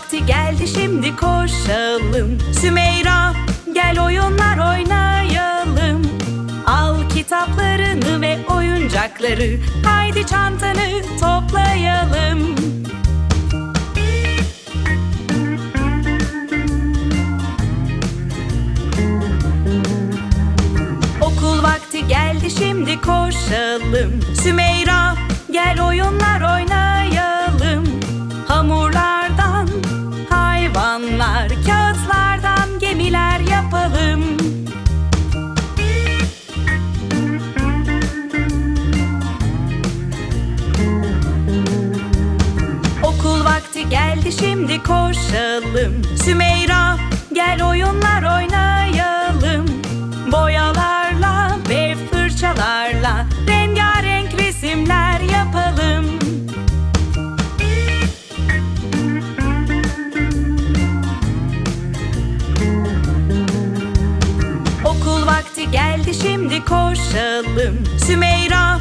vakti geldi şimdi koşalım. Sümeyra gel oyunlar oynayalım. Al kitaplarını ve oyuncakları Haydi çantanı toplayalım. Okul vakti geldi şimdi koşalım. Sümeyra geldi şimdi koşalım. Sümeyra gel oyunlar oynayalım. Boyalarla ve fırçalarla Rengarenk resimler yapalım. Okul vakti geldi şimdi koşalım. Sümeyra